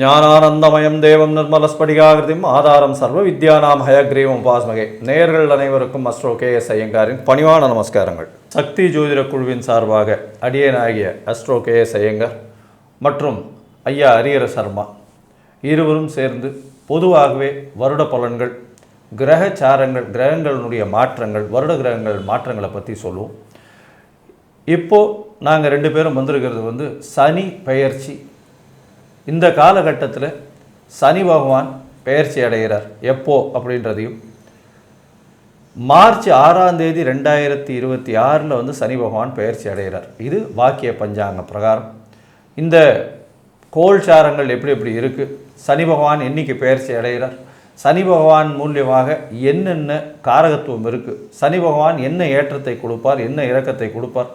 ஞானானந்தமயம் தேவம் நிர்மலஸ்படிகாகிருதிம் ஆதாரம் சர்வ வித்யானாம் ஹயக்ரீவம் உபாஸ்மகே. நேர்கள் அனைவருக்கும் அஸ்ட்ரோ கே எஸ் ஐயங்காரின் பணிவான நமஸ்காரங்கள். சக்தி ஜோதிட குழுவின் சார்பாக அடியனாகிய அஸ்ட்ரோ கே எஸ் ஐயங்கார் மற்றும் ஐயா ஹரிஹர சர்மா இருவரும் சேர்ந்து பொதுவாகவே வருட பலன்கள் கிரக சாரங்கள் கிரகங்களுடைய மாற்றங்கள் வருட கிரகங்கள் மாற்றங்களை பற்றி சொல்லுவோம். இப்போ நாங்கள் ரெண்டு பேரும் வந்திருக்கிறது வந்து சனி பெயர்ச்சி இந்த காலகட்டத்தில் சனி பகவான் பெயர்ச்சி அடைகிறார். எப்போ? அப்படின்றதையும். மார்ச் ஆறாம் தேதி ரெண்டாயிரத்தி இருபத்தி ஆறில் வந்து சனி பகவான் பெயர்ச்சி அடைகிறார். இது வாக்கிய பஞ்சாங்க பிரகாரம். இந்த கோல் சாரங்கள் எப்படி எப்படி இருக்குது சனி பகவான் என்றைக்கு பெயர்ச்சி அடைகிறார்? சனி பகவான் மூலியமாக என்னென்ன காரகத்துவம் இருக்குது சனி பகவான் என்ன ஏற்றத்தை கொடுப்பார்? என்ன இறக்கத்தை கொடுப்பார்?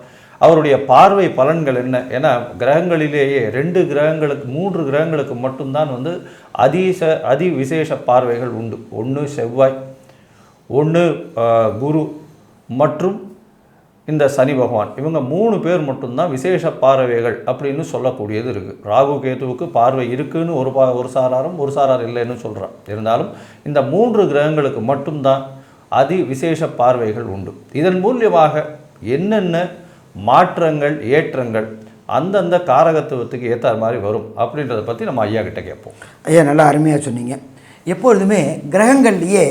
அவருடைய பார்வை பலன்கள் என்ன? ஏன்னா கிரகங்களிலேயே ரெண்டு கிரகங்களுக்கு மூன்று கிரகங்களுக்கு மட்டும்தான் வந்து அதிச அதி விசேஷ பார்வைகள் உண்டு. ஒன்று செவ்வாய் ஒன்று குரு மற்றும் இந்த சனி பகவான். இவங்க மூணு பேர் மட்டும்தான் விசேஷ பார்வைகள் அப்படின்னு சொல்லக்கூடியது இருக்குது ராகு கேதுவுக்கு பார்வை இருக்குதுன்னு ஒரு பா ஒரு சாராரும் ஒரு சாரார் இல்லைன்னு சொல்கிறான் இருந்தாலும் இந்த மூன்று கிரகங்களுக்கு மட்டும்தான் அதி விசேஷ பார்வைகள் உண்டு. இதன் மூலியமாக என்னென்ன மாற்றங்கள் ஏற்றங்கள் அந்தந்த காரகத்துவத்துக்கு ஏற்ற மாதிரி வரும். அப்படின்றத பற்றி நம்ம ஐயா கிட்டே கேட்போம். ஐயா நல்லா அருமையாக சொன்னீங்க. எப்பொழுதுமே கிரகங்கள்லேயே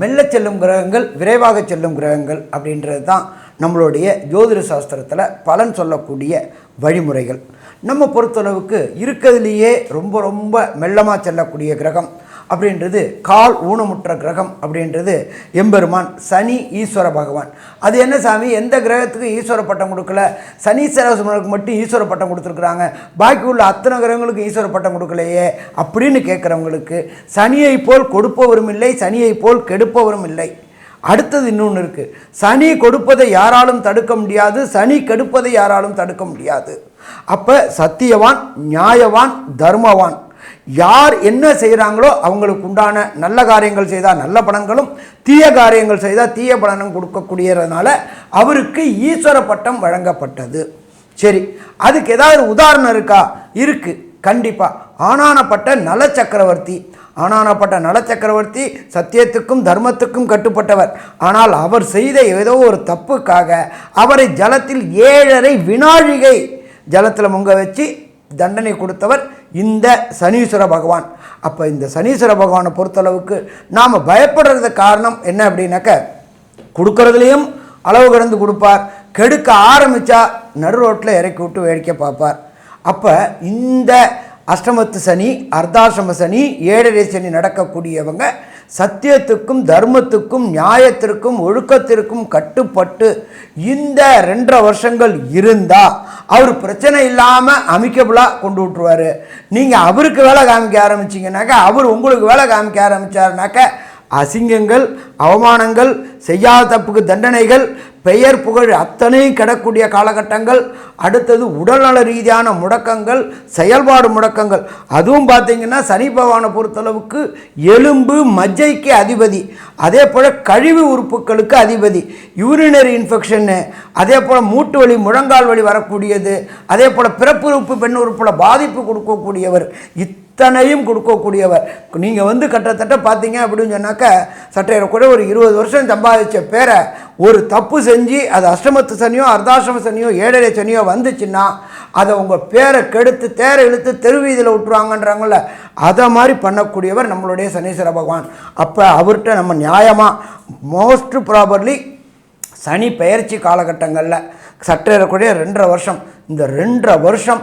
மெல்ல செல்லும் கிரகங்கள் விரைவாக செல்லும் கிரகங்கள் அப்படின்றது தான் நம்மளுடைய ஜோதிட சாஸ்திரத்தில் பலன் சொல்லக்கூடிய வழிமுறைகள். நம்ம பொறுத்தளவுக்கு இருக்கிறதுலையே ரொம்ப ரொம்ப மெல்லமாக செல்லக்கூடிய கிரகம் அப்படின்றது கால் ஊனமுற்ற கிரகம் அப்படின்றது எம்பெருமான் சனி ஈஸ்வர பகவான். அது என்ன சாமி? எந்த கிரகத்துக்கும் ஈஸ்வர பட்டம் கொடுக்கல? சனீஸ்வரனுக்கு மட்டும் ஈஸ்வர பட்டம் கொடுத்துருக்குறாங்க. பாக்கி உள்ள அத்தனை கிரகங்களுக்கு ஈஸ்வர பட்டம் கொடுக்கலையே அப்படின்னு கேட்குறவங்களுக்கு சனியை போல் கொடுப்பவரும் இல்லை சனியை போல் கெடுப்பவரும் இல்லை. அடுத்தது இன்னொன்று இருக்குது சனி கொடுப்பதை யாராலும் தடுக்க முடியாது சனி கெடுப்பதை யாராலும் தடுக்க முடியாது. அப்போ சத்தியவான் நியாயவான் தர்மவான். யார் என்ன செய்கிறாங்களோ அவங்களுக்கு உண்டான நல்ல காரியங்கள் செய்தால் நல்ல பலன்களும் தீய காரியங்கள் செய்தால் தீய பலனும் கொடுக்கக்கூடியதுனால அவருக்கு ஈஸ்வர பட்டம் வழங்கப்பட்டது. சரி அதுக்கு ஏதாவது உதாரணம் இருக்கா? இருக்குது கண்டிப்பாக ஆனானப்பட்ட நல சக்கரவர்த்தி ஆனானப்பட்ட நல சக்கரவர்த்தி சத்தியத்துக்கும் தர்மத்துக்கும் கட்டுப்பட்டவர். ஆனால் அவர் செய்த ஏதோ ஒரு தப்புக்காக அவரை ஜலத்தில் ஏழரை வினாழிகை ஜலத்தில் முங்க வச்சு தண்டனை கொடுத்தவர் இந்த சனீஸ்வர பகவான். அப்போ இந்த சனீஸ்வர பகவானை பொறுத்தளவுக்கு நாம் பயப்படுறது காரணம் என்ன அப்படின்னாக்க கொடுக்கறதுலையும் அளவு கடந்து கொடுப்பார் கெடுக்க ஆரம்பித்தா நடு ரோட்டில் இறக்கி விட்டு வேடிக்கை பார்ப்பார். அப்போ இந்த அஷ்டமத்து சனி அர்த்தாசிரம சனி ஏழரை சனி நடக்கக்கூடியவங்க சத்தியத்துக்கும் தர்மத்துக்கும் நியாயத்திற்கும் ஒழுக்கத்திற்கும் கட்டுப்பட்டு இந்த ரெண்டரை வருஷங்கள் இருந்தால் அவர் பிரச்சனை இல்லாமல் அமிக்கபுளாக கொண்டு விட்ருவார் நீங்கள் அவருக்கு வேலை காமிக்க ஆரம்பிச்சிங்கனாக்கா அவர் உங்களுக்கு வேலை காமிக்க ஆரம்பித்தாருனாக்க அசிங்கங்கள் அவமானங்கள் செய்யாத தப்புக்கு தண்டனைகள் பெயர் புகழ் அத்தனையும் கிடக்கூடிய காலகட்டங்கள் அடுத்தது உடல்நல ரீதியான முடக்கங்கள் செயல்பாடு முடக்கங்கள். அதுவும் பார்த்தீங்கன்னா சனி பகவானை பொறுத்தளவுக்கு எலும்பு மஜ்ஜைக்கு அதிபதி. அதே போல் கழிவு உறுப்புகளுக்கு அதிபதி. யூரினரி இன்ஃபெக்ஷன்னு அதே போல் மூட்டு வலி முழங்கால் வலி வரக்கூடியது. அதே போல் பிறப்பு உறுப்பு பெண் உறுப்பில் பாதிப்பு கொடுக்கக்கூடியவர். இத்தனையும் கொடுக்கக்கூடியவர். நீங்கள் வந்து கிட்டத்தட்ட பார்த்தீங்க அப்படின்னு சொன்னாக்க சட்டையில கூட ஒரு இருபது வருஷம் சம்பாதிச்ச பேரை ஒரு தப்பு செஞ்சு அது அஷ்டமத்து சனியோ அர்தாஷ்டம சனியோ ஏழரை சனியோ வந்துச்சுன்னா அதை உங்கள் பேரை கெடுத்து தேரை இழுத்து தெருவீதியில் விட்டுருவாங்கன்றாங்கள அதை மாதிரி பண்ணக்கூடியவர் நம்மளுடைய சனீஸ்வர பகவான். அப்போ அவர்கிட்ட நம்ம நியாயமாக மோஸ்ட் ப்ராபர்லி சனி பயிற்சி காலகட்டங்களில் சற்றேறக்கூடிய ரெண்டரை வருஷம். இந்த ரெண்டரை வருஷம்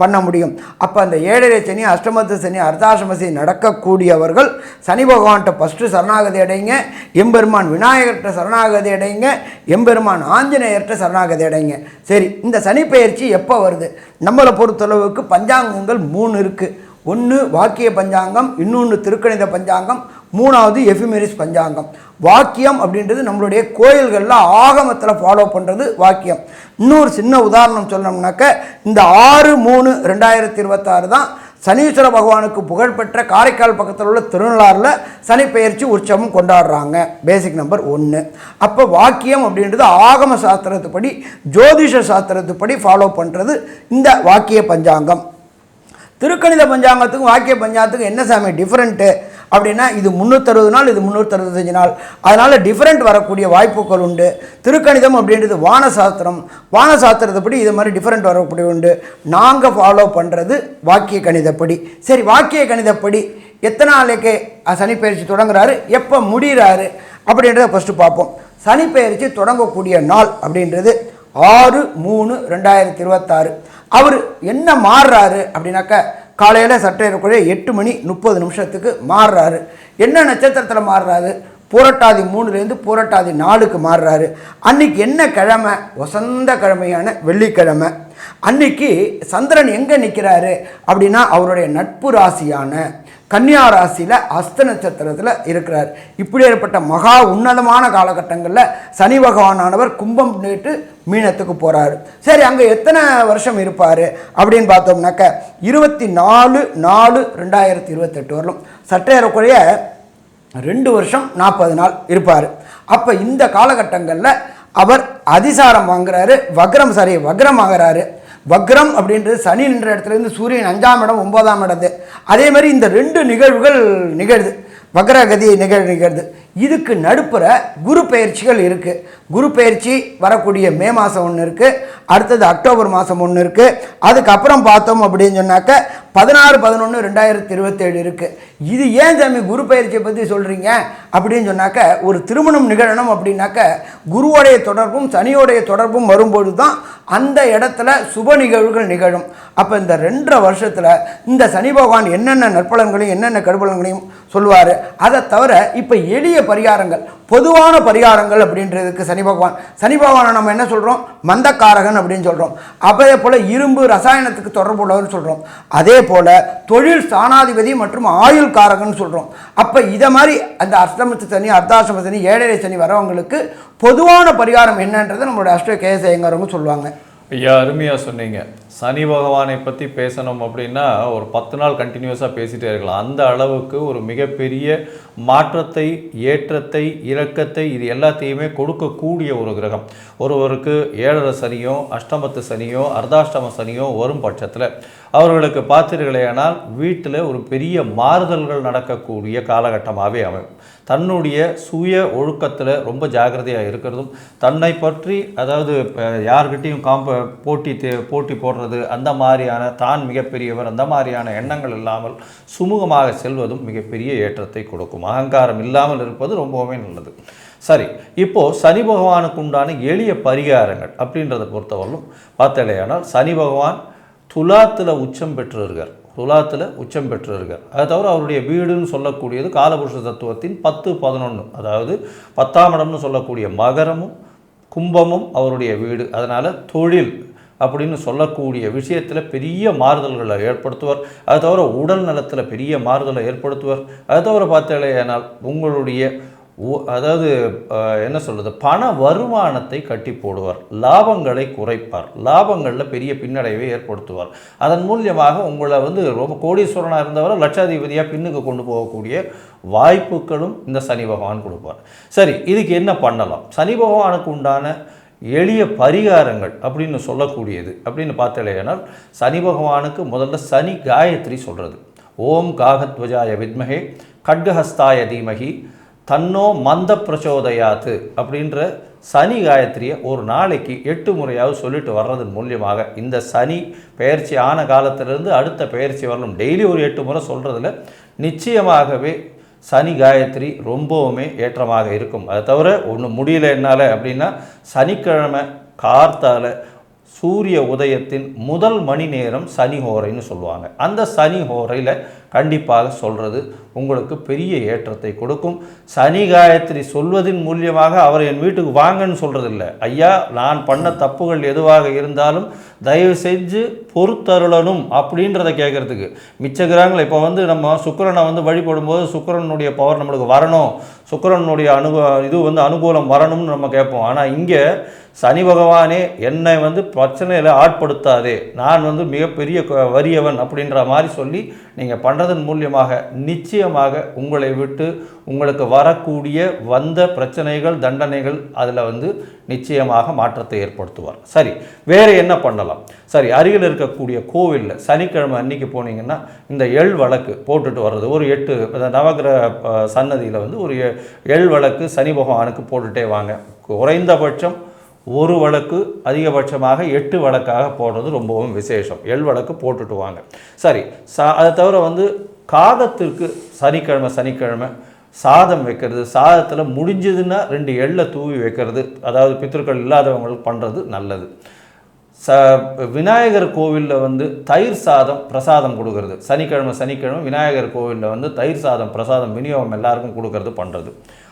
பண்ண முடியும். அப்போ அந்த ஏழரை சனி அஷ்டமத்து சனி அர்த்தாசிரம சனி நடக்கக்கூடியவர்கள் சனி பகவான்கிட்ட ஃபஸ்ட்டு சரணாகதி அடைங்க. எம்பெருமான் விநாயகர்கிட்ட சரணாகதி அடைங்க. எம்பெருமான் ஆஞ்சநேயர்கிட்ட சரணாகதி அடைங்க. சரி இந்த சனி பயிற்சி எப்போ வருது? நம்மளை பொறுத்தளவுக்கு பஞ்சாங்கங்கள் மூணு இருக்குது ஒன்று வாக்கிய பஞ்சாங்கம் இன்னொன்று திருக்கணித பஞ்சாங்கம் மூணாவது எஃபிமெரிஸ் பஞ்சாங்கம். வாக்கியம் அப்படின்றது நம்மளுடைய கோயில்களில் ஆகமத்தில் ஃபாலோ பண்ணுறது வாக்கியம். இன்னொரு சின்ன உதாரணம் சொன்னோம்னாக்க இந்த ஆறு மூணு ரெண்டாயிரத்தி இருபத்தாறு தான் சனீஸ்வர பகவானுக்கு புகழ்பெற்ற காரைக்கால் பக்கத்தில் உள்ள திருநள்ளாறில் சனிப்பெயர்ச்சி உற்சவம் கொண்டாடுறாங்க. பேசிக் நம்பர் ஒன்று அப்போ வாக்கியம் அப்படின்றது ஆகம சாஸ்திரத்துப்படி ஜோதிஷ சாஸ்திரத்துப்படி ஃபாலோ பண்ணுறது இந்த வாக்கிய பஞ்சாங்கம். திருக்கணித பஞ்சாங்கத்துக்கும் வாக்கிய பஞ்சாங்கத்துக்கும் என்ன சாமி டிஃப்ரெண்ட்டு அப்படின்னா இது முந்நூற்றறுபது நாள் இது முந்நூற்றறுபத்தஞ்சு நாள். அதனால் டிஃப்ரெண்ட் வரக்கூடிய வாய்ப்புகள் உண்டு. திருக்கணிதம் அப்படின்றது வானசாஸ்திரம். வானசாஸ்திரத்தைப்படி இது மாதிரி டிஃப்ரெண்ட் வரக்கூடிய உண்டு. நாங்கள் ஃபாலோ பண்ணுறது வாக்கிய கணிதப்படி. சரி வாக்கிய கணிதப்படி எத்தனை நாளைக்கு சனிப்பயிற்சி தொடங்குறாரு? எப்போ முடிகிறாரு அப்படின்றத ஃபஸ்ட்டு பார்ப்போம். சனிப்பெயர்ச்சி தொடங்கக்கூடிய நாள் அப்படின்றது ஆறு மூணு ரெண்டாயிரத்தி இருபத்தாறு. அவர் என்ன மாறுறாரு அப்படின்னாக்க காலையில் சட்டையறக்குள்ளே எட்டு மணி முப்பது நிமிஷத்துக்கு மாறுறாரு. என்ன நட்சத்திரத்தில் மாறுறாரு? பூரட்டாதி மூணுலேருந்து பூரட்டாதி நாலுக்கு மாறுறாரு. அன்னைக்கு என்ன கிழமை? வசந்த கிழமையான வெள்ளிக்கிழமை. அன்னைக்கு சந்திரன் எங்கே நிற்கிறாரு அப்படின்னா அவருடைய நட்பு ராசியான கன்னியா ராசியில் அஸ்த நட்சத்திரத்தில் இருக்கிறார். இப்படி ஏற்பட்ட மகா உன்னதமான காலகட்டங்களில் சனி பகவானானவர் கும்பம் நேற்று மீனத்துக்கு போகிறாரு சரி அங்கே எத்தனை வருஷம் இருப்பார்? அப்படின்னு பார்த்தோம்னாக்க இருபத்தி நாலு நாலு ரெண்டாயிரத்தி இருபத்தெட்டு வரலும் சற்றேறக்குறைய ரெண்டு வருஷம் நாற்பது நாள் இருப்பார். அப்போ இந்த காலகட்டங்களில் அவர் அதிசாரம் வாங்குறாரு வக்ரம் சாரி வக்ரம் ஆகிறாரு வக்ரம் அப்படின்றது சனி நின்ற இடத்துலேருந்து சூரியன் அஞ்சாம் இடம் ஒன்பதாம் இடம் அதே மாதிரி இந்த ரெண்டு நிகழ்வுகள் நிகழுது. வக்ரகதி நிகழ் நிகழ்து. இதுக்கு நடுப்புற குரு பயிற்சிகள் இருக்குது குரு பயிற்சி வரக்கூடிய மே மாதம் ஒன்று இருக்குது அடுத்தது அக்டோபர் மாதம் ஒன்று இருக்குது அதுக்கப்புறம் பார்த்தோம் அப்படின்னு சொன்னாக்க பதினாறு பதினொன்று ரெண்டாயிரத்தி இருபத்தேழு இருக்குது இது ஏன் சாமி குரு பயிற்சியை பற்றி சொல்கிறீங்க அப்படின்னு சொன்னாக்க ஒரு திருமணம் நிகழணும் அப்படின்னாக்க குருவோடைய தொடர்பும் சனியோடைய தொடர்பும் வரும்பொழுது தான் அந்த இடத்துல சுப நிகழ்வுகள் நிகழும். அப்போ இந்த ரெண்டரை வருஷத்தில் இந்த சனி பகவான் என்னென்ன நற்பலன்களையும் என்னென்ன கடுபலன்களையும் சொல்லுவார். அதை தவிர இப்போ எளிய பரிகாரங்கள் பொதுவான பரிகாரங்கள் அப்படின்றதுக்கு சனி பகவான் சனி பகவானை நம்ம என்ன சொல்கிறோம் மந்தக்காரகன் அப்படின்னு சொல்கிறோம் அதே போல் இரும்பு ரசாயனத்துக்கு தொடர்புள்ளவர்னு சொல்கிறோம் அதே போல் தொழில் ஸ்தானாதிபதி மற்றும் ஆயுள் காரகன் சொல்கிறோம் அப்போ இதை மாதிரி அந்த அஷ்டமத்து சனி அர்த்தாசிரம சனி ஏழரை சனி வரவங்களுக்கு பொதுவான பரிகாரம் என்னன்றதை நம்மளோட அஷ்ட கேசயங்கிறவங்க சொல்லுவாங்க. ஐயா அருமையாக சொன்னீங்க. சனி பகவானை பற்றி பேசணும் அப்படின்னா ஒரு பத்து நாள் கண்டினியூஸாக பேசிகிட்டே இருக்கலாம். அந்த அளவுக்கு ஒரு மிகப்பெரிய மாற்றத்தை ஏற்றத்தை இறக்கத்தை இது எல்லாத்தையுமே கொடுக்கக்கூடிய ஒரு கிரகம். ஒருவருக்கு ஏழரை சனியோ அஷ்டமத்து சனியோ அர்த்தாஷ்டம சனியோ வரும் பட்சத்தில் அவர்களுக்கு பார்த்தீர்களேனால் வீட்டில் ஒரு பெரிய மாறுதல்கள் நடக்கக்கூடிய காலகட்டமாகவே அமையும். தன்னுடைய சுய ஒழுக்கத்தில் ரொம்ப ஜாக்கிரதையாக இருக்கிறதும் தன்னை பற்றி அதாவது யார்கிட்டையும் காம்ப போட்டி தே- போட்டி போடுறது அந்த மாதிரியான தான் மிகப்பெரியவர் அந்த மாதிரியான எண்ணங்கள் இல்லாமல் சுமூகமாக செல்வதும் மிகப்பெரிய ஏற்றத்தை கொடுக்கும். அகங்காரம் இல்லாமல் இருப்பது ரொம்பவுமே நல்லது. சரி இப்போது சனி பகவானுக்கு உண்டான எளிய பரிகாரங்கள் அப்படின்றத பொறுத்தவரையிலும் பார்த்தலையானால் சனி பகவான் துலாத்தில் உச்சம் பெற்றிருக்கார் துலாத்தில் உச்சம் பெற்றிருக்கார் அதை தவிர அவருடைய வீடுன்னு சொல்லக்கூடியது காலபுருஷ தத்துவத்தின் பத்து பதினொன்று அதாவது பத்தாம் இடம்னு சொல்லக்கூடிய மகரமும் கும்பமும் அவருடைய வீடு. அதனால் தொழில் அப்படின்னு சொல்லக்கூடிய விஷயத்தில் பெரிய மாறுதல்களை ஏற்படுத்துவார். அது தவிர உடல் நலத்தில் பெரிய மாறுதலை ஏற்படுத்துவார். அது தவிர பார்த்தாலேயானால் உங்களுடைய அதாவது என்ன சொல்கிறது பண வருமானத்தை கட்டி போடுவார். லாபங்களை குறைப்பார். லாபங்களில் பெரிய பின்னடைவை ஏற்படுத்துவார். அதன் மூலியமாக உங்களை வந்து ரொம்ப கோடீஸ்வரனாக இருந்தவரை லட்சாதிபதியாக பின்னுக்கு கொண்டு போகக்கூடிய வாய்ப்புகளும் இந்த சனி பகவான் கொடுப்பார். சரி இதுக்கு என்ன பண்ணலாம்? சனி பகவானுக்கு உண்டான எளிய பரிகாரங்கள் அப்படின்னு சொல்லக்கூடியது. அப்படின்னு பார்த்தலையானால் சனி பகவானுக்கு முதல்ல சனி காயத்ரி சொல்கிறது ஓம் காகத்வஜாய வித்மகே கட்கஹஸ்தாய தீமகி தன்னோ மந்த பிரச்சோதயாத்து அப்படின்ற சனி காயத்ரியை ஒரு நாளைக்கு எட்டு முறையாவது சொல்லிட்டு வர்றதன் மூலியமாக இந்த சனி பெயர்ச்சி ஆன காலத்திலிருந்து அடுத்த பெயர்ச்சி வரணும். டெய்லி ஒரு எட்டு முறை சொல்கிறதுல நிச்சயமாகவே சனி காயத்ரி ரொம்பவுமே ஏற்றமாக இருக்கும். அதை தவிர ஒன்று முடியல என்னால் அப்படின்னா சனிக்கிழமை கார்த்தால சூரிய உதயத்தின் முதல் மணி நேரம் சனி ஹோரைன்னு சொல்லுவாங்க. அந்த சனி ஹோரையில் கண்டிப்பாக சொல்கிறது உங்களுக்கு பெரிய ஏற்றத்தை கொடுக்கும். சனி காயத்ரி சொல்வதன் மூலியமாக அவர் என் வீட்டுக்கு வாங்கன்னு சொல்கிறதில்ல ஐயா நான் பண்ண தப்புகள் எதுவாக இருந்தாலும் தயவு செஞ்சு பொறுத்தருளனும் அப்படின்றத கேட்குறதுக்கு. மிச்ச கிரகங்கள் இப்போ வந்து நம்ம சுக்கரனை வந்து வழிபடும்போது சுக்கரனுடைய பவர் நம்மளுக்கு வரணும். சுக்கரனுடைய அனுகு இது வந்து அனுகூலம் வரணும்னு நம்ம கேட்போம். ஆனால் இங்கே சனி பகவானே என்னை வந்து பிரச்சனையில் ஆட்படுத்தாதே. நான் வந்து மிகப்பெரிய வறியவன் அப்படின்ற மாதிரி சொல்லி நீங்கள் பண்ணுறதன் மூலியமாக நிச்சயமாக உங்களை விட்டு உங்களுக்கு வரக்கூடிய வந்த பிரச்சனைகள் தண்டனைகள் அதில் வந்து நிச்சயமாக மாற்றத்தை ஏற்படுத்துவார். சரி வேறு என்ன பண்ணலாம்? சரி அருகில் இருக்கக்கூடிய கோவிலில் சனிக்கிழமை அன்னைக்கு போனீங்கன்னா இந்த எள் வழக்கு போட்டுட்டு வர்றது. ஒரு எட்டு நவகிரக சன்னதியில் வந்து ஒரு எ- எள் வழக்கு சனி பகவானுக்கு போட்டுட்டே வாங்க. குறைந்தபட்சம் ஒரு வழக்கு அதிகபட்சமாக எட்டு வழக்காக போடுறது ரொம்பவும் விசேஷம். எள் வழக்கு போட்டுட்டு வாங்க. சரி சா அதை தவிர வந்து காகத்திற்கு சனிக்கிழமை சனிக்கிழமை சாதம் வைக்கிறது. சாதத்தில் முடிஞ்சதுன்னா ரெண்டு எள்ளை தூவி வைக்கிறது. அதாவது பித்திருக்கள் இல்லாதவங்களுக்கு பண்ணுறது நல்லது. ச விநாயகர் கோவிலில் வந்து தயிர் சாதம் பிரசாதம் கொடுக்கறது. சனிக்கிழமை சனிக்கிழமை விநாயகர் கோவிலில் வந்து தயிர் சாதம் பிரசாதம் விநியோகம் எல்லாருக்கும் கொடுக்கறது பண்ணுறது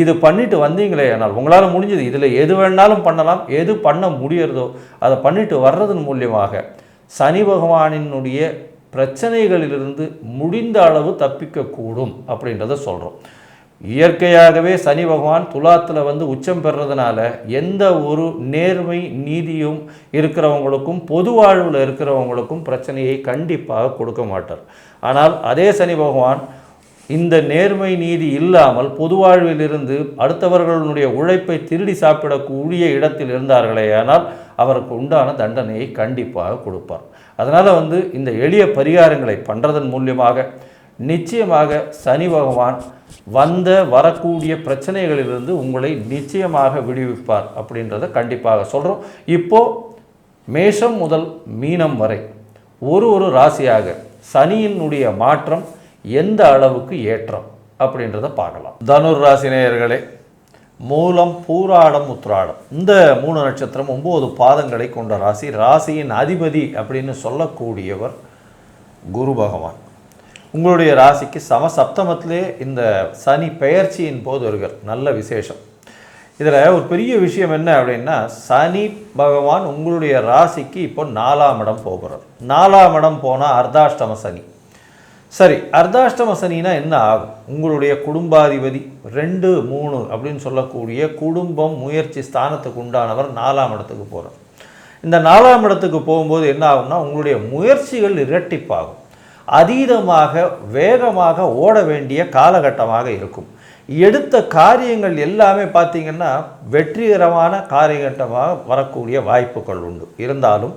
இது பண்ணிட்டு வந்தீங்களே ஆனால் உங்களால் முடிஞ்சது. இதில் எது வேணாலும் பண்ணலாம். எது பண்ண முடியறதோ அதை பண்ணிட்டு வர்றதன் மூலியமாக சனி பகவானினுடைய பிரச்சனைகளிலிருந்து முடிந்த அளவு தப்பிக்கக்கூடும் அப்படின்றத சொல்கிறோம் இயற்கையாகவே சனி பகவான் துலாத்தில் வந்து உச்சம் பெறதுனால எந்த ஒரு நேர்மை நீதியும் இருக்கிறவங்களுக்கும் பொது வாழ்வில் இருக்கிறவங்களுக்கும் பிரச்சனையை கண்டிப்பாக கொடுக்க மாட்டார். ஆனால் அதே சனி பகவான் இந்த நேர்மை நீதி இல்லாமல் பொதுவாழ்விலிருந்து அடுத்தவர்களுடைய உழைப்பை திருடி சாப்பிடக்கூடிய இடத்தில் இருந்தார்களே ஆனால் அவருக்கு உண்டான தண்டனையை கண்டிப்பாக கொடுப்பார். அதனால் வந்து இந்த எளிய பரிகாரங்களை பண்ணுறதன் மூலியமாக நிச்சயமாக சனி பகவான் வந்த வரக்கூடிய பிரச்சனைகளிலிருந்து உங்களை நிச்சயமாக விடுவிப்பார் அப்படின்றத கண்டிப்பாக சொல்கிறோம் இப்போது மேஷம் முதல் மீனம் வரை ஒரு ஒரு ராசியாக சனியினுடைய மாற்றம் எந்த அளவுக்கு ஏற்றம் அப்படின்றத பார்க்கலாம். தனுர் ராசி மூலம் பூராடம் உத்ராடம். இந்த மூணு நட்சத்திரம் ஒம்பது பாதங்களை கொண்ட ராசி. ராசியின் அதிபதி அப்படின்னு சொல்லக்கூடியவர் குரு பகவான். உங்களுடைய ராசிக்கு சம சப்தமத்திலே இந்த சனி பெயர்ச்சியின் போது வருகிறார். நல்ல விசேஷம். இதில் ஒரு பெரிய விஷயம் என்ன அப்படின்னா சனி பகவான் உங்களுடைய ராசிக்கு இப்போ நாலாம் இடம் போகிறார். நாலாம் இடம் போனால் அர்த்தாஷ்டம சனி. சரி அர்த்தாஷ்டம சனினா என்ன ஆகும்? உங்களுடைய குடும்பாதிபதி ரெண்டு மூணு அப்படின்னு சொல்லக்கூடிய குடும்பம் முயற்சி ஸ்தானத்துக்கு உண்டானவர் நாலாம் இடத்துக்கு போகிறார் இந்த நாலாம் இடத்துக்கு போகும்போது என்ன ஆகும்னா உங்களுடைய முயற்சிகள் இரட்டிப்பாகும். அதீதமாக வேகமாக ஓட வேண்டிய காலகட்டமாக இருக்கும். எடுத்த காரியங்கள் எல்லாமே பார்த்தீங்கன்னா வெற்றிகரமான காரியகட்டமாக வரக்கூடிய வாய்ப்புகள் உண்டு. இருந்தாலும்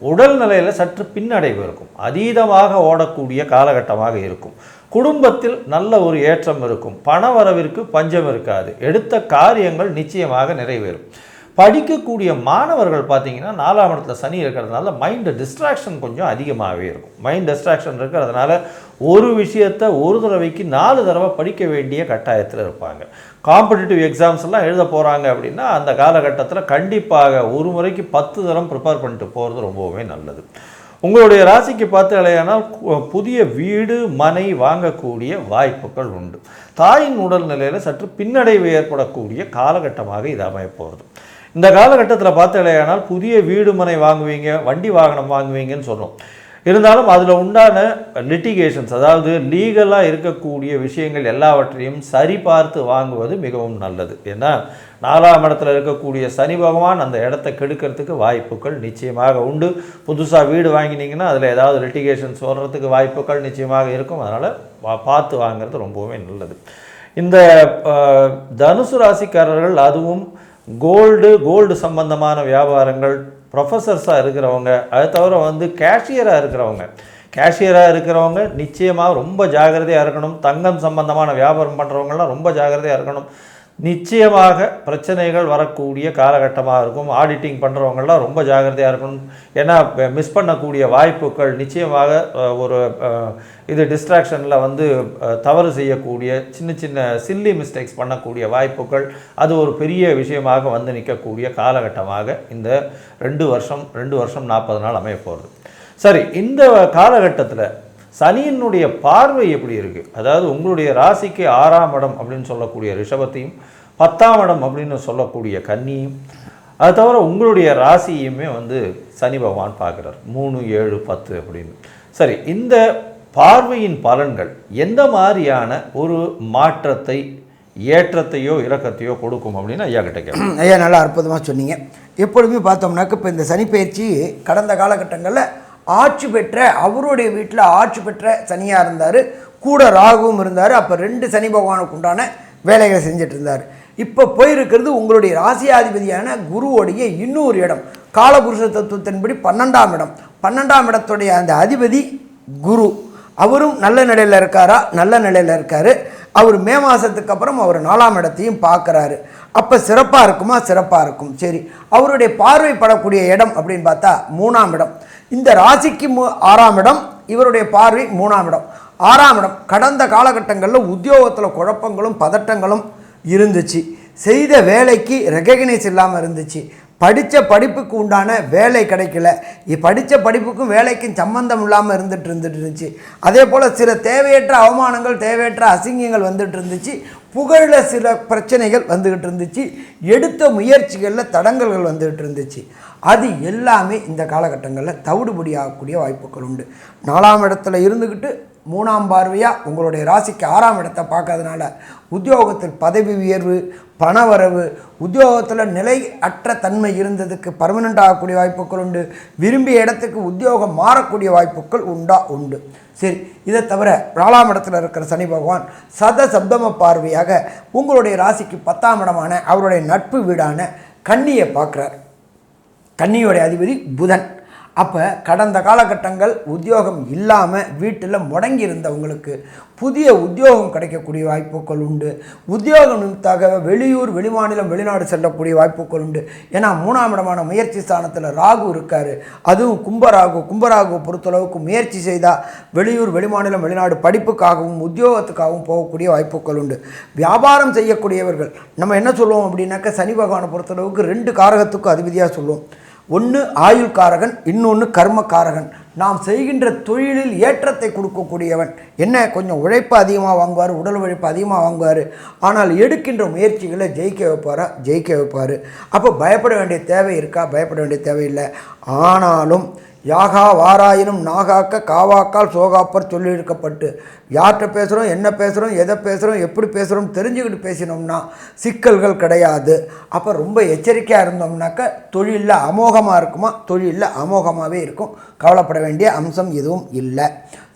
உடல் நிலையில் சற்று பின்னடைவு இருக்கும். அதீதமாக ஓடக்கூடிய காலகட்டமாக இருக்கும். குடும்பத்தில் நல்ல ஒரு ஏற்றம் இருக்கும். பண வரவிற்கு பஞ்சம் இருக்காது. எடுத்த காரியங்கள் நிச்சயமாக நிறைவேறும். படிக்கக்கூடிய மாணவர்கள் பார்த்தீங்கன்னா நாலாம் இடத்துல சனி இருக்கிறதுனால மைண்டு டிஸ்ட்ராக்ஷன் கொஞ்சம் அதிகமாகவே இருக்கும். மைண்ட் டிஸ்ட்ராக்ஷன் இருக்கிறதுனால ஒரு விஷயத்தை ஒரு தடவைக்கு நாலு தடவை படிக்க வேண்டிய கட்டாயத்தில் இருப்பாங்க. காம்படிட்டிவ் எக்ஸாம்ஸ் எல்லாம் எழுத போகிறாங்க அப்படின்னா அந்த காலகட்டத்தில் கண்டிப்பாக ஒரு முறைக்கு பத்து தரம் ப்ரிப்பேர் பண்ணிட்டு போகிறது ரொம்பவுமே நல்லது. உங்களுடைய ராசிக்கு பார்த்தாலேயானால் கு- புதிய வீடு மனை வாங்கக்கூடிய வாய்ப்புகள் உண்டு. தாயின் உடல்நிலையில் சற்று பின்னடைவு ஏற்படக்கூடிய காலகட்டமாக இது அமையப் போகிறது இந்த காலகட்டத்தில் பார்த்தலையானால் புதிய வீடு மனை வாங்குவீங்க வண்டி வாகனம் வாங்குவீங்கன்னு சொன்னோம் இருந்தாலும் அதில் உண்டான லிட்டிகேஷன்ஸ் அதாவது லீகலாக இருக்கக்கூடிய விஷயங்கள் எல்லாவற்றையும் சரிபார்த்து வாங்குவது மிகவும் நல்லது. ஏன்னா நாலாம் இடத்துல இருக்கக்கூடிய சனி பகவான் அந்த இடத்த கெடுக்கிறதுக்கு வாய்ப்புகள் நிச்சயமாக உண்டு. புதுசாக வீடு வாங்கினீங்கன்னா அதில் ஏதாவது லிட்டிகேஷன்ஸ் வர்றதுக்கு வாய்ப்புகள் நிச்சயமாக இருக்கும். அதனால் பார்த்து வாங்குறது ரொம்பவுமே நல்லது. இந்த தனுசு ராசிக்காரர்கள் அதுவும் கோல்டு கோல்டு சம்பந்தமான வியாபாரங்கள் ப்ரொஃபஸர்ஸாக இருக்கிறவங்க அது தவிர வந்து கேஷியராக இருக்கிறவங்க. கேஷியராக இருக்கிறவங்க நிச்சயமாக ரொம்ப ஜாக்கிரதையாக இருக்கணும். தங்கம் சம்பந்தமான வியாபாரம் பண்ணுறவங்கலாம் ரொம்ப ஜாக்கிரதையாக இருக்கணும். நிச்சயமாக பிரச்சனைகள் வரக்கூடிய காலகட்டமாக இருக்கும். ஆடிட்டிங் பண்ணுறவங்கள்லாம் ரொம்ப ஜாக்கிரதையாக இருக்கணும். ஏன்னா மிஸ் பண்ணக்கூடிய வாய்ப்புகள் நிச்சயமாக ஒரு இது டிஸ்ட்ராக்ஷனில் வந்து தவறு செய்யக்கூடிய சின்ன சின்ன சில்லி மிஸ்டேக்ஸ் பண்ணக்கூடிய வாய்ப்புகள் அது ஒரு பெரிய விஷயமாக வந்து நிற்கக்கூடிய காலகட்டமாக இந்த ரெண்டு வருஷம் ரெண்டு வருஷம் நாற்பது நாள் அமைய போகிறது சரி இந்த காலகட்டத்தில் சனியினுடைய பார்வை எப்படி இருக்குது அதாவது உங்களுடைய ராசிக்கு ஆறாம் இடம் அப்படின்னு சொல்லக்கூடிய ரிஷபத்தையும் பத்தாம் இடம் அப்படின்னு சொல்லக்கூடிய கன்னியும் அது தவிர உங்களுடைய ராசியுமே வந்து சனி பகவான் பார்க்குறார். மூணு ஏழு பத்து அப்படின்னு. சரி இந்த பார்வையின் பலன்கள் எந்த மாதிரியான ஒரு மாற்றத்தை ஏற்றத்தையோ இறக்கத்தையோ கொடுக்கும் அப்படின்னு ஐயா கிட்ட கேட்கும் ஐயா நல்லா அற்புதமாக சொன்னீங்க. எப்பொழுதுமே பார்த்தோம்னாக்க இப்போ இந்த சனிப்பயிற்சி கடந்த காலகட்டங்களில் ஆட்சி பெற்ற அவருடைய வீட்டில் ஆட்சி பெற்ற சனியாக இருந்தார். கூட ராகுவும் இருந்தார். அப்போ ரெண்டு சனி பகவானுக்கு உண்டான வேலைகளை செஞ்சுட்டு இருந்தார் இப்போ போயிருக்கிறது உங்களுடைய ராசியாதிபதியான குருவோடைய இன்னொரு இடம். காலபுருஷ தத்துவத்தின்படி பன்னெண்டாம் இடம். பன்னெண்டாம் இடத்துடைய அந்த அதிபதி குரு. அவரும் நல்ல நிலையில் இருக்காரா? நல்ல நிலையில் இருக்கார். அவர் மே மாதத்துக்கு அப்புறம் அவர் நாலாம் இடத்தையும் பார்க்குறாரு. அப்போ சிறப்பாக இருக்குமா? சிறப்பாக இருக்கும். சரி. அவருடைய பார்வைப்படக்கூடிய இடம் அப்படின்னு பார்த்தா மூணாம் இடம். இந்த ராசிக்கு ஆறாம் இடம் இவருடைய பார்வை மூணாம் இடம். ஆறாம் இடம் கடந்த காலகட்டங்களில் உத்தியோகத்தில் குழப்பங்களும் பதட்டங்களும் இருந்துச்சு. செய்த வேலைக்கு ரெகக்னைஸ் இல்லாமல் இருந்துச்சு. படித்த படிப்புக்கு உண்டான வேலை கிடைக்கல. இ- படித்த படிப்புக்கும் வேலைக்கும் சம்பந்தம் இல்லாமல் இருந்துட்டு இருந்துட்டு இருந்துச்சு அதே போல் சில தேவையற்ற அவமானங்கள் தேவையற்ற அசிங்கங்கள் வந்துட்டு இருந்துச்சு. புகழில் சில பிரச்சனைகள் வந்துக்கிட்டு இருந்துச்சு. எடுத்த முயற்சிகளில் தடங்கல்கள் வந்துக்கிட்டு இருந்துச்சு. அது எல்லாமே இந்த காலகட்டங்களில் தவிடுபடி ஆகக்கூடிய வாய்ப்புகள் உண்டு. நாலாம் இடத்துல இருந்துக்கிட்டு மூணாம் பார்வையாக உங்களுடைய ராசிக்கு ஆறாம் இடத்தை பார்க்கறதுனால உத்தியோகத்தில் பதவி உயர்வு பணவரவு உத்தியோகத்தில் நிலை அற்ற தன்மை இருந்ததுக்கு பர்மனெண்ட் ஆகக்கூடிய வாய்ப்புகள் உண்டு. விரும்பிய இடத்துக்கு உத்தியோகம் மாறக்கூடிய வாய்ப்புகள் உண்டா? உண்டு. சரி இதை தவிர நாலாம் இடத்துல இருக்கிற சனி பகவான் சத சப்தம பார்வையாக உங்களுடைய ராசிக்கு பத்தாம் இடமான அவருடைய நட்பு வீடான கன்னியை பார்க்குறார். கன்னியோடைய அதிபதி புதன். அப்போ கடந்த காலகட்டங்கள் உத்தியோகம் இல்லாமல் வீட்டில் முடங்கி இருந்தவங்களுக்கு புதிய உத்தியோகம் கிடைக்கக்கூடிய வாய்ப்புகள் உண்டு. உத்தியோகம் நிமித்தாக வெளியூர் வெளிமாநிலம் வெளிநாடு செல்லக்கூடிய வாய்ப்புகள் உண்டு. ஏன்னா மூணாம் இடமான முயற்சி ஸ்தானத்தில் ராகு இருக்கார். அதுவும் கும்பராகு கும்பராகு பொறுத்தளவுக்கு முயற்சி செய்தால் வெளியூர் வெளிமாநிலம் வெளிநாடு படிப்புக்காகவும் உத்தியோகத்துக்காகவும் போகக்கூடிய வாய்ப்புகள் உண்டு. வியாபாரம் செய்யக்கூடியவர்கள் நம்ம என்ன சொல்லுவோம் அப்படின்னாக்கா சனி பகவானை பொறுத்தளவுக்கு ரெண்டு காரகத்துக்கும் அதிபதியாக சொல்லுவோம். ஒன்று ஆயுள் காரகன் இன்னொன்று கர்மக்காரகன். நாம் செய்கின்ற தொழிலில் ஏற்றத்தை கொடுக்கக்கூடியவன். என்ன கொஞ்சம் உழைப்பு அதிகமாக வாங்குவார் உடல் உழைப்பு அதிகமாக வாங்குவார். ஆனால் எடுக்கின்ற முயற்சிகளை ஜெயிக்க வைப்பாரா? ஜெயிக்க வைப்பார். அப்போ பயப்பட வேண்டிய தேவை இருக்கா? பயப்பட வேண்டிய தேவையில்லை ஆனாலும் யாகா வாராயினும் நாகாக்க காவாக்கால் சோகாப்பர் சொல்லியிருக்கப்பட்டு யார்கிட்ட பேசுகிறோம் என்ன பேசுகிறோம் எதை பேசுகிறோம் எப்படி பேசுகிறோம் தெரிஞ்சுக்கிட்டு பேசினோம்னா சிக்கல்கள் கிடையாது. அப்போ ரொம்ப எச்சரிக்கையாக இருந்தோம்னாக்க தொழிலில் அமோகமாக இருக்குமா? தொழிலில் அமோகமாகவே இருக்கும். கவலைப்பட வேண்டிய அம்சம் எதுவும் இல்லை.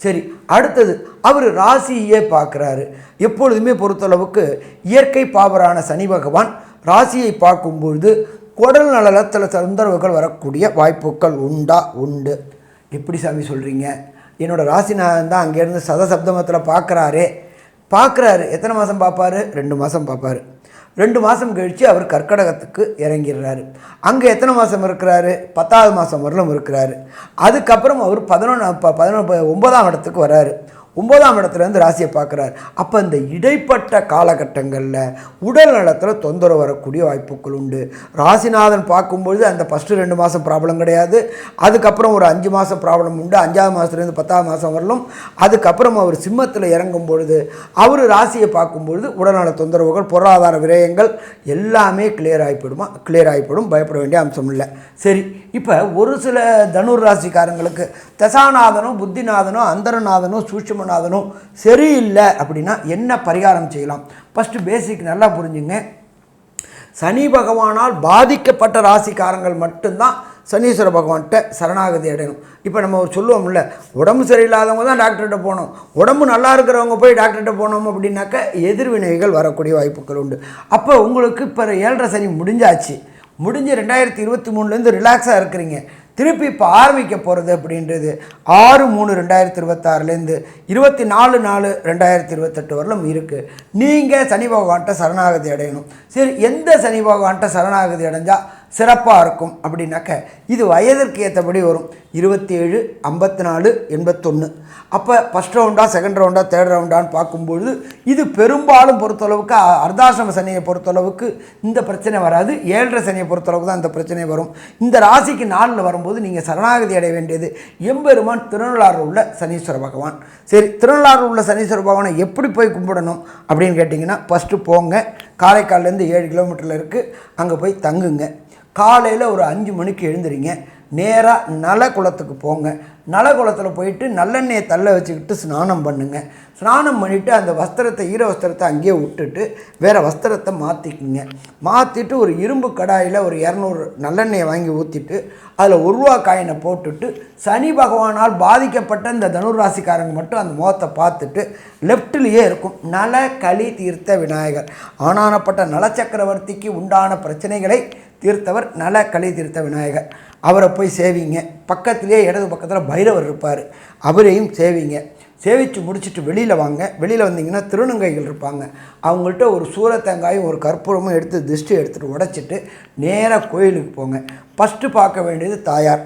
சரி அடுத்தது அவர் ராசியே பார்க்குறாரு. எப்பொழுதுமே பொறுத்தளவுக்கு இயற்கை பாவரான சனி பகவான் ராசியை பார்க்கும்பொழுது குடல் நலத்தில் தொந்தரவுகள் வரக்கூடிய வாய்ப்புகள் உண்டா? உண்டு. எப்படி சாமி சொல்கிறீங்க என்னோடய ராசிநாதன் தான் அங்கேருந்து சதசப்தமத்தில் பார்க்குறாரே பார்க்குறாரு எத்தனை மாதம் பார்ப்பாரு ரெண்டு மாதம் பார்ப்பாரு ரெண்டு மாதம் கழித்து அவர் கர்க்கடகத்துக்கு இறங்கிடுறாரு. அங்கே எத்தனை மாதம் இருக்கிறாரு? பத்தாவது மாதம் வரலும் இருக்கிறாரு. அதுக்கப்புறம் அவர் பதினொன்று ப பதினொன்று ஒன்பதாம் இடத்துக்கு வர்றாரு ஒன்பதாம் இடத்துலேருந்து ராசியை பார்க்குறாரு. அப்போ இந்த இடைப்பட்ட காலகட்டங்களில் உடல் நலத்தில் தொந்தரவு வரக்கூடிய வாய்ப்புகள் உண்டு. ராசிநாதன் பார்க்கும்பொழுது அந்த ஃபஸ்ட்டு ரெண்டு மாதம் ப்ராப்ளம் கிடையாது. அதுக்கப்புறம் ஒரு அஞ்சு மாதம் ப்ராப்ளம் உண்டு. அஞ்சாவது மாதத்துலேருந்து பத்தாவது மாதம் வரலும் அதுக்கப்புறம் அவர் சிம்மத்தில் இறங்கும் பொழுது அவர் ராசியை பார்க்கும்பொழுது உடல்நல தொந்தரவுகள் பொருளாதார விரயங்கள் எல்லாமே கிளியர் ஆகிப்படுமா கிளியர் ஆகிப்படும் பயப்பட வேண்டிய அம்சம் இல்லை. சரி இப்போ ஒரு சில தனுர் ராசிக்காரங்களுக்கு தசாநாதனும் புத்திநாதனும் அந்தரநாதனும் சூட்சுமநாதனும் சரியில்லை அப்படின்னா என்ன பரிகாரம் செய்யலாம்? ஃபஸ்ட்டு பேசிக் நல்லா புரிஞ்சுங்க. சனி பகவானால் பாதிக்கப்பட்ட ராசிக்காரங்கள் மட்டும்தான் சனீஸ்வர பகவான்கிட்ட சரணாகதி அடையணும். இப்போ நம்ம சொல்லுவோம்ல உடம்பு சரியில்லாதவங்க தான் டாக்டர்கிட்ட போகணும். உடம்பு நல்லா இருக்கிறவங்க போய் டாக்டர்கிட்ட போனோம் அப்படின்னாக்க எதிர்வினைகள் வரக்கூடிய வாய்ப்புகள் உண்டு. அப்போ உங்களுக்கு இப்போ ஏழரை சனி முடிஞ்சாச்சு. முடிஞ்சு ரெண்டாயிரத்தி இருபத்தி மூணுலேருந்து ரிலாக்ஸாக இருக்கிறீங்க. திருப்பி இப்போ ஆரம்பிக்க போகிறது அப்படின்றது ஆறு மூணு ரெண்டாயிரத்தி இருபத்தாறுலேருந்து இருபத்தி நாலு நாலு ரெண்டாயிரத்தி இருபத்தெட்டு வரலும் இருக்குது நீங்கள் சனி பகவான்கிட்ட சரணாகதி அடையணும். சரி எந்த சனி பகவான்கிட்ட சரணாகதி அடைஞ்சால் சிறப்பாக இருக்கும் அப்படின்னாக்க இது வயதிற்கு ஏற்றபடி வரும். இருபத்தி ஏழு ஐம்பத்தி நாலு எண்பத்தொன்று அப்போ ஃபஸ்ட் ரவுண்டா செகண்ட் ரவுண்டா தேர்ட் ரவுண்டான்னு பார்க்கும்பொழுது இது பெரும்பாலும் பொறுத்தளவுக்கு அர்தாசிரம சனியை பொறுத்தளவுக்கு இந்த பிரச்சனை வராது. ஏழரை சனியை பொறுத்தளவுக்கு தான் இந்த பிரச்சனை வரும். இந்த ராசிக்கு நாளில் வரும்போது நீங்கள் சரணாகதி அடைய வேண்டியது எம்பெருமான் திருநள்ளாறு உள்ள சனீஸ்வர பகவான். சரி திருநள்ளாறு உள்ள சனீஸ்வர பகவானை எப்படி போய் கும்பிடணும் அப்படின்னு கேட்டிங்கன்னா ஃபஸ்ட்டு போங்க. காரைக்கால்லேருந்து ஏழு கிலோமீட்டரில் இருக்குது அங்கே போய் தங்குங்க. காலையில் ஒரு அஞ்சு மணிக்கு எழுந்துறீங்க நேராக நல குளத்துக்கு போங்க. நல குளத்தில் போயிட்டு நல்லெண்ணெயை தள்ள வச்சுக்கிட்டு ஸ்நானம் பண்ணுங்க. ஸ்நானம் பண்ணிவிட்டு அந்த வஸ்திரத்தை ஈர வஸ்திரத்தை அங்கேயே விட்டுட்டு வேறு வஸ்திரத்தை மாற்றிக்குங்க மாற்றிட்டு ஒரு இரும்பு கடாயில் ஒரு இரநூறு நல்லெண்ணெயை வாங்கி ஊற்றிட்டு அதில் ஒரு ரூபா காயினை போட்டுட்டு சனி பகவானால் பாதிக்கப்பட்ட இந்த தனுராசிக்காரங்க மட்டும் அந்த முகத்தை பார்த்துட்டு லெஃப்ட்லேயே இருக்கும். நல களி தீர்த்த விநாயகர். ஆனானப்பட்ட நலச்சக்கரவர்த்திக்கு உண்டான பிரச்சனைகளை தீர்த்தவர் நல கலை தீர்த்த விநாயகர். அவரை போய் சேவிங்க. பக்கத்திலே இடது பக்கத்தில் பைரவர் இருப்பார். அவரையும் சேவிங்க. சேவித்து முடிச்சுட்டு வெளியில் வாங்க. வெளியில் வந்தீங்கன்னா திருநங்கைகள் இருப்பாங்க. அவங்கள்ட்ட ஒரு சூரத்தங்காயும் ஒரு கற்பூரமும் எடுத்து திருஷ்டி எடுத்துகிட்டு உடச்சிட்டு நேராக கோயிலுக்கு போங்க. ஃபஸ்ட்டு பார்க்க வேண்டியது தாயார்.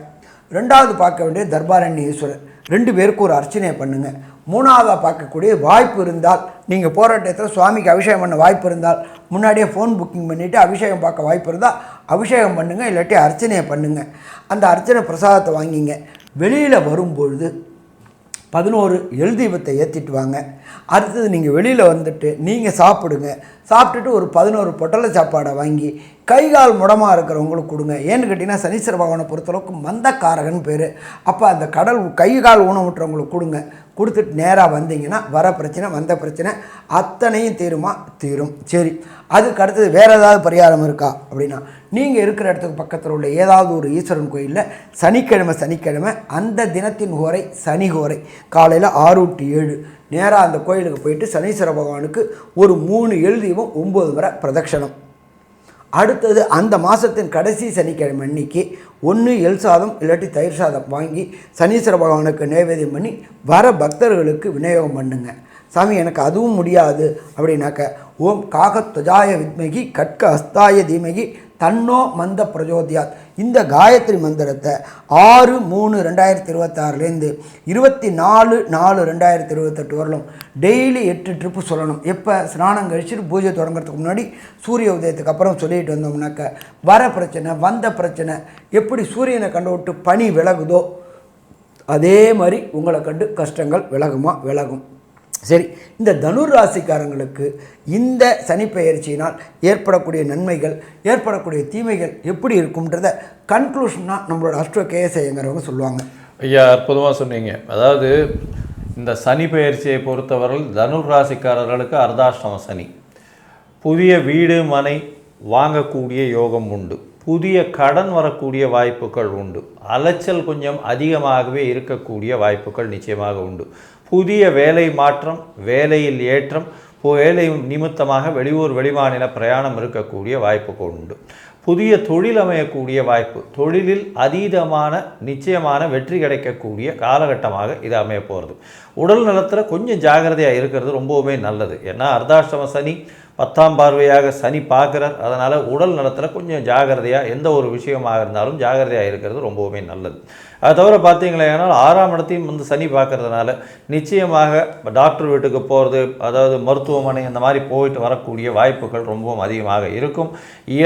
ரெண்டாவது பார்க்க வேண்டியது தர்பாரண்ய ஈஸ்வரர் ரெண்டு பேருக்கு ஒரு அர்ச்சனையை பண்ணுங்கள் மூணாவதாக பார்க்கக்கூடிய வாய்ப்பு இருந்தால் நீங்கள் போகிற டயத்தில் சுவாமிக்கு அபிஷேகம் பண்ண வாய்ப்பு இருந்தால் முன்னாடியே ஃபோன் புக்கிங் பண்ணிவிட்டு அபிஷேகம் பார்க்க வாய்ப்பு இருந்தால் அபிஷேகம் பண்ணுங்கள் இல்லாட்டி அர்ச்சனையை பண்ணுங்கள் அந்த அர்ச்சனை பிரசாதத்தை வாங்கிங்க. வெளியில் வரும்பொழுது பதினோரு எல் தீபத்தை ஏற்றிட்டு வாங்க. அடுத்தது நீங்கள் வெளியில் வந்துட்டு நீங்கள் சாப்பிடுங்க. சாப்பிட்டுட்டு ஒரு பதினோரு பொட்டலை சாப்பாடை வாங்கி கை கால் முடமாக இருக்கிறவங்களுக்கு கொடுங்க. ஏன்னு கேட்டிங்கன்னா சனீஸ்வர பகவானை பொறுத்தளவுக்கு மந்தக்காரகன் பேர். அப்போ அந்த கடல் கை கால் ஊனமுற்றவங்களுக்கு கொடுங்க. கொடுத்துட்டு நேராக வந்தீங்கன்னா வர பிரச்சனை வந்த பிரச்சனை அத்தனையும் தீருமா? தீரும். சரி. அதுக்கு அடுத்தது வேறு ஏதாவது பரிகாரம் இருக்கா? அப்படின்னா நீங்கள் இருக்கிற இடத்துக்கு பக்கத்தில் உள்ள ஏதாவது ஒரு ஈஸ்வரன் கோயிலில் சனிக்கிழமை சனிக்கிழமை அந்த தினத்தின் ஹோரை சனி ஹோரை காலையில் ஆறு டு ஏழு. நேராக அந்த கோயிலுக்கு போயிட்டு சனீஸ்வர பகவானுக்கு ஒரு மூணு எழுதியவும் ஒம்பது வரை பிரதட்சணம். அடுத்தது அந்த மாதத்தின் கடைசி சனிக்கிழமை அன்னைக்கு ஒன்று எல் சாதம் இல்லாட்டி தயிர் சாதம் வாங்கி சனீஸ்வர பகவானுக்கு நைவேத்தியம் பண்ணி வர பக்தர்களுக்கு விநியோகம் பண்ணுங்க. சாமி எனக்கு அதுவும் முடியாது. அப்படின்னாக்க ஓம் காகத்வஜாய வித்மகி கட்க அஸ்தாய தீமகி தன்னோ மந்த பிரஜோதியாத். இந்த காயத்ரி மந்திரத்தை ஆறு மூணு ரெண்டாயிரத்தி இருபத்தாறுலேருந்து இருபத்தி நாலு நாலு ரெண்டாயிரத்தி இருபத்தெட்டு வரலும் டெய்லி எட்டு ட்ரிப்பு சொல்லணும். எப்போ? ஸ்நானம் கழிச்சுட்டு பூஜை தொடங்குறதுக்கு முன்னாடி சூரிய உதயத்துக்கு அப்புறம் சொல்லிட்டு வந்தோம்னாக்க வர பிரச்சனை வந்த பிரச்சனை எப்படி சூரியனை கண்டு விட்டு பனி விலகுதோ அதே மாதிரி உங்களை கண்டு கஷ்டங்கள் விலகுமா? விலகும். சரி இந்த தனுர் ராசிக்காரங்களுக்கு இந்த சனிப்பெயர்ச்சியினால் ஏற்படக்கூடிய நன்மைகள் ஏற்படக்கூடிய தீமைகள் எப்படி இருக்கும்ன்றத கன்க்ளூஷனாக நம்மளோட அஸ்ட்ரோ கேஎஸ்ஐங்கிறவங்க சொல்லுவாங்க. ஐயா அற்புதமாக சொன்னீங்க. அதாவது இந்த சனி பெயர்ச்சியை பொறுத்தவரை தனுர் ராசிக்காரர்களுக்கு அர்தாஷ்டம சனி. புதிய வீடு மனை வாங்கக்கூடிய யோகம் உண்டு. புதிய கடன் வரக்கூடிய வாய்ப்புகள் உண்டு. அலைச்சல் கொஞ்சம் அதிகமாகவே இருக்கக்கூடிய வாய்ப்புகள் நிச்சயமாக உண்டு. புதிய வேலை மாற்றம் வேலையில் ஏற்றம் வேலை நிமித்தமாக வெளியூர் வெளிமாநில பிரயாணம் இருக்கக்கூடிய வாய்ப்பு உண்டு. புதிய தொழில் அமையக்கூடிய வாய்ப்பு தொழிலில் அதீதமான நிச்சயமான வெற்றி கிடைக்கக்கூடிய காலகட்டமாக இது அமைய போகிறது உடல் நலத்தில் கொஞ்சம் ஜாகிரதையாக இருக்கிறது ரொம்பவுமே நல்லது. ஏன்னா அர்த்தாஷ்டம சனி பத்தாம் பார்வையாக சனி பார்க்குறார். அதனால் உடல் நலத்தில் கொஞ்சம் ஜாகிரதையாக எந்த ஒரு விஷயமாக இருந்தாலும் ஜாகிரதையாக இருக்கிறது ரொம்பவுமே நல்லது. அது தவிர பார்த்தீங்களேனால் ஆறாம் இடத்தையும் வந்து சனி பார்க்கறதுனால நிச்சயமாக டாக்டர் வீட்டுக்கு போகிறது அதாவது மருத்துவமனை அந்த மாதிரி போயிட்டு வரக்கூடிய வாய்ப்புகள் ரொம்பவும் அதிகமாக இருக்கும்.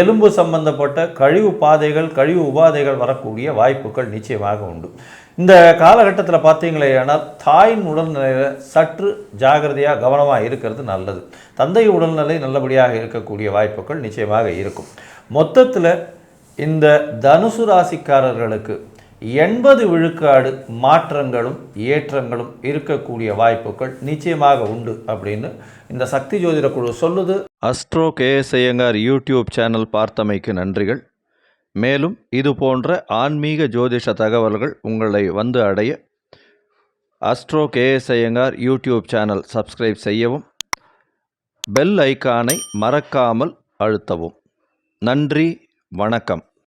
எலும்பு சம்பந்தப்பட்ட கழிவு பாதைகள் கழிவு உபாதைகள் வரக்கூடிய வாய்ப்புகள் நிச்சயமாக உண்டு. இந்த காலகட்டத்தில் பார்த்தீங்களேனால் தாயின் உடல்நிலையில் சற்று ஜாகிரதையாக கவனமாக இருக்கிறது நல்லது. தந்தை உடல்நிலை நல்லபடியாக இருக்கக்கூடிய வாய்ப்புகள் நிச்சயமாக இருக்கும். மொத்தத்தில் இந்த தனுசு ராசிக்காரர்களுக்கு எண்பது விழுக்காடு மாற்றங்களும் ஏற்றங்களும் இருக்கக்கூடிய வாய்ப்புகள் நிச்சயமாக உண்டு அப்படின்னு இந்த சக்தி ஜோதிட குழு சொல்லுது. Astro KS Iyengar YouTube channel பார்த்தமைக்கு நன்றிகள். மேலும் இது போன்ற ஆன்மீக ஜோதிஷ தகவல்கள் உங்களை வந்து அடைய astro KS Iyengar YouTube channel subscribe செய்யவும் பெல் ஐகானை மறக்காமல் அழுத்தவும். நன்றி வணக்கம்.